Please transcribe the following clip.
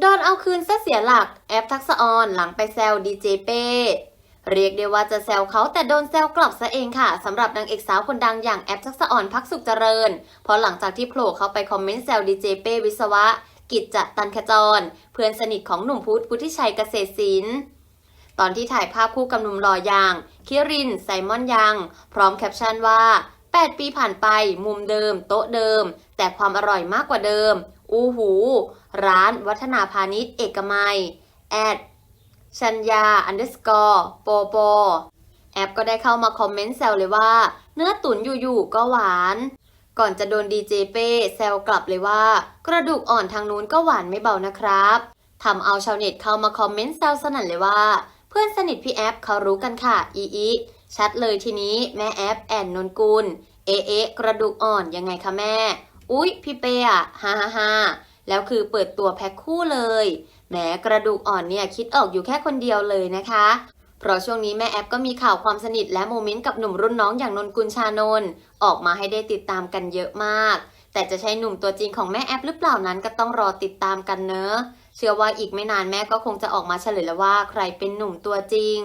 โดนเอาคืนซะเสียหลักแอปทักษออนหลังไปแซวดีเจเป้เรียกได้ว่าจะแซวเขาแต่โดนแซวกลับซะเองค่ะสำหรับนางเอกสาวคนดังอย่างแอปทักษออนพักสุขเจริญ เพราะหลังจากที่โผล่เขาไปคอมเมนต์แซวดีเจเป้วิศวะ กิจจตันขจร เพื่อนสนิทของหนุ่มพุทธพุทธิชัยเกษตรศิลป์ตอนที่ถ่ายภาพคู่กับหนุ่มหล่ออย่างคิรินไซมอนยัง พร้อมแคปชั่นว่า 8 ปีผ่านไป มุมเดิม โต๊ะเดิม แต่ความอร่อยมากกว่าเดิม อู้หู ร้านวัฒนาพาณิชย์เอกมัยแอดชัญญาอันเดอร์สกอร์โปปแอปก็ได้เข้ามาคอมเมนต์แซวเลยว่า เนื้อตุ๋นอยู่ๆก็หวาน ก่อนจะโดนดีเจเป้แซวกลับเลยว่า กระดูกอ่อนทางนู้นก็หวานไม่เบานะครับทำเอาชาวเน็ตเข้ามาคอมเมนต์แซวสนั่นเลยว่า เพื่อนสนิทพี่แอปเขารู้กันค่ะอีอีชัดเลยทีนี้แม่แอปแอนนนกุลเอเอกระดูกอ่อนยังไงคะแม่ อุ๊ย พี่เป้อะฮ่าฮ่าฮ่าแล้วคือเปิดตัวแพ็คคู่เลยแหมกระดูกอ่อนเนี่ยคิดออกอยู่แค่คนเดียวเลยนะคะ เพราะช่วงนี้แม่แอปก็มีข่าวความสนิทและโมเมนต์กับหนุ่มรุ่นน้องอย่างนนกุลชานนท์ออกมาให้ได้ติดตามกันเยอะมาก แต่จะใช่หนุ่มตัวจริงของแม่แอปหรือเปล่านั้นก็ต้องรอติดตามกันเนอะเชื่อว่าอีกไม่นานแม่ก็คงจะออกมาเฉลยแล้วว่าใครเป็นหนุ่มตัวจริง